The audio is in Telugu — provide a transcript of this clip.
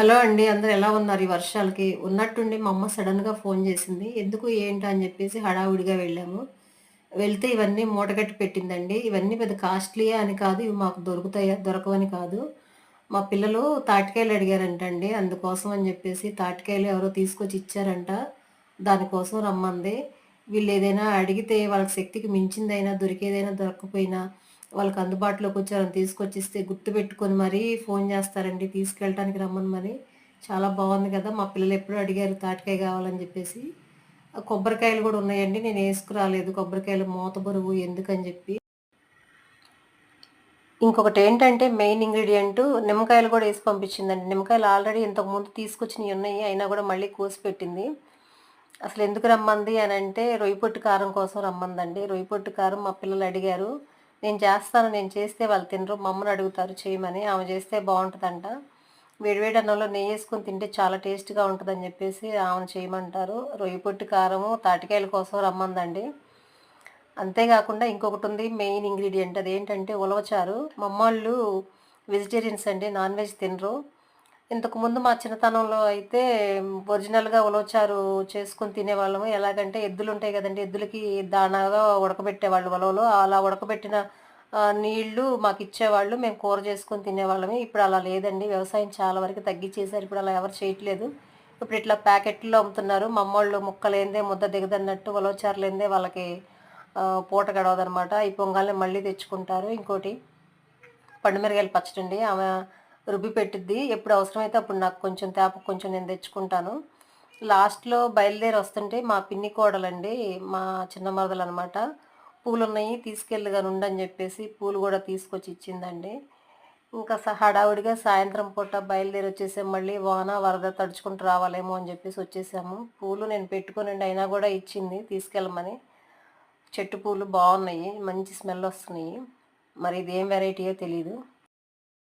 హలో అండి. అందరు ఎలా ఉన్నారు ఈ వర్షాలకి? ఉన్నట్టుండి మా అమ్మ సడన్గా ఫోన్ చేసింది. ఎందుకు ఏంటా అని చెప్పేసి హడావుడిగా వెళ్ళాము. వెళ్తే ఇవన్నీ మూటగట్టి పెట్టిందండి. ఇవన్నీ పెద్ద కాస్ట్‌లీయే అని కాదు. ఇవి మాకు దొరుకుతాయా? దొరకవని కాదు. మా పిల్లలు తాటికాయలు అడిగారంటండి. అందుకోసం అని చెప్పేసి తాటికాయలు ఎవరో తీసుకొచ్చి ఇచ్చారంట. దానికోసం రమ్మంది. వీళ్ళు ఏదైనా అడిగితే వాళ్ళకి శక్తికి మించిందైనా, దొరికేదైనా దొరకకపోయినా వాళ్ళకి అందుబాటులోకి వచ్చారని తీసుకొచ్చిస్తే గుర్తుపెట్టుకొని మరీ ఫోన్ చేస్తారండి తీసుకెళ్ళటానికి రమ్మని మరి. చాలా బాగుంది కదా! మా పిల్లలు ఎప్పుడూ అడిగారు తాటికాయ కావాలని చెప్పేసి. కొబ్బరికాయలు కూడా ఉన్నాయండి. నేను వేసుకురాలేదు కొబ్బరికాయలు మూత బరువు ఎందుకని చెప్పి. ఇంకొకటి ఏంటంటే మెయిన్ ఇంగ్రీడియంట్ నిమ్మకాయలు కూడా వేసి పంపించిందండి. నిమ్మకాయలు ఆల్రెడీ ఇంతకుముందు తీసుకొచ్చినవి ఉన్నాయి. అయినా కూడా మళ్ళీ కోసి పెట్టింది. అసలు ఎందుకు రమ్మంది అని అంటే రొయ్య పొట్టు కారం కోసం రమ్మందండి. రొయ్య పొట్టు కారం మా పిల్లలు అడిగారు. నేను చేస్తాను. నేను చేస్తే వాళ్ళు తినరు. మమ్మల్ని అడుగుతారు చేయమని. ఆమె చేస్తే బాగుంటుందంట వేడివేడి అన్నంలో నెయ్యి వేసుకొని తింటే చాలా టేస్ట్‌గా ఉంటుందని చెప్పేసి ఆమెను చేయమంటారు. రొయ్య పొట్టి కారము, తాటికాయల కోసం రమ్మందండి. అంతేకాకుండా ఇంకొకటి ఉంది మెయిన్ ఇంగ్రీడియెంట్ అదేంటంటే ఉలవచారు. మమ్మళ్ళు వెజిటేరియన్స్ అండి. నాన్ వెజ్ తినరు. ఇంతకుముందు మా చిన్నతనంలో అయితే ఒరిజినల్‌గా ఉలవచారు చేసుకుని తినేవాళ్ళము. ఎలాగంటే ఎద్దులు ఉంటాయి కదండి ఎద్దులకి దానాగా ఉడకబెట్టేవాళ్ళు ఉలవలు. అలా ఉడకబెట్టిన నీళ్ళు మాకు ఇచ్చేవాళ్ళు మేము కూర చేసుకొని తినేవాళ్ళము. ఇప్పుడు అలా లేదండి. వ్యవసాయం చాలా వరకు తగ్గిచ్చేశారు. ఇప్పుడు అలా ఎవరు చేయట్లేదు. ఇప్పుడు ఇట్లా ప్యాకెట్‌లో అమ్ముతున్నారు. మా ముక్కలేందే ముద్ద దిగదన్నట్టు ఉలవచారులేందే వాళ్ళకి పూట గడవదనమాట. ఈ పొంగాల్నే మళ్ళీ తెచ్చుకుంటారు. ఇంకోటి పండుమిరగాయలు పచ్చడి అండి ఆమె రుబ్బి పెట్టిద్ది. ఎప్పుడు అవసరమైతే అప్పుడు నాకు కొంచెం తేప కొంచెం నేను తెచ్చుకుంటాను. లాస్ట్‌లో బయలుదేరి వస్తుంటే మా పిన్ని కోడలండి, మా చిన్న మరదలనమాట. పూలు ఉన్నాయి గాని ఉండని చెప్పేసి పూలు కూడా తీసుకొచ్చి ఇచ్చిందండి. ఇంకా హడావుడిగా సాయంత్రం పూట బయలుదేరి వచ్చేసాం. మళ్ళీ వాన, వరద తడుచుకుంటూ రావాలేమో అని చెప్పేసి వచ్చేసాము. పూలు నేను పెట్టుకుని అయినా కూడా ఇచ్చింది తీసుకెళ్ళమని. చెట్టు పూలు బాగున్నాయి మంచి స్మెల్ వస్తున్నాయి మరి ఇదేం వెరైటీయో తెలీదు.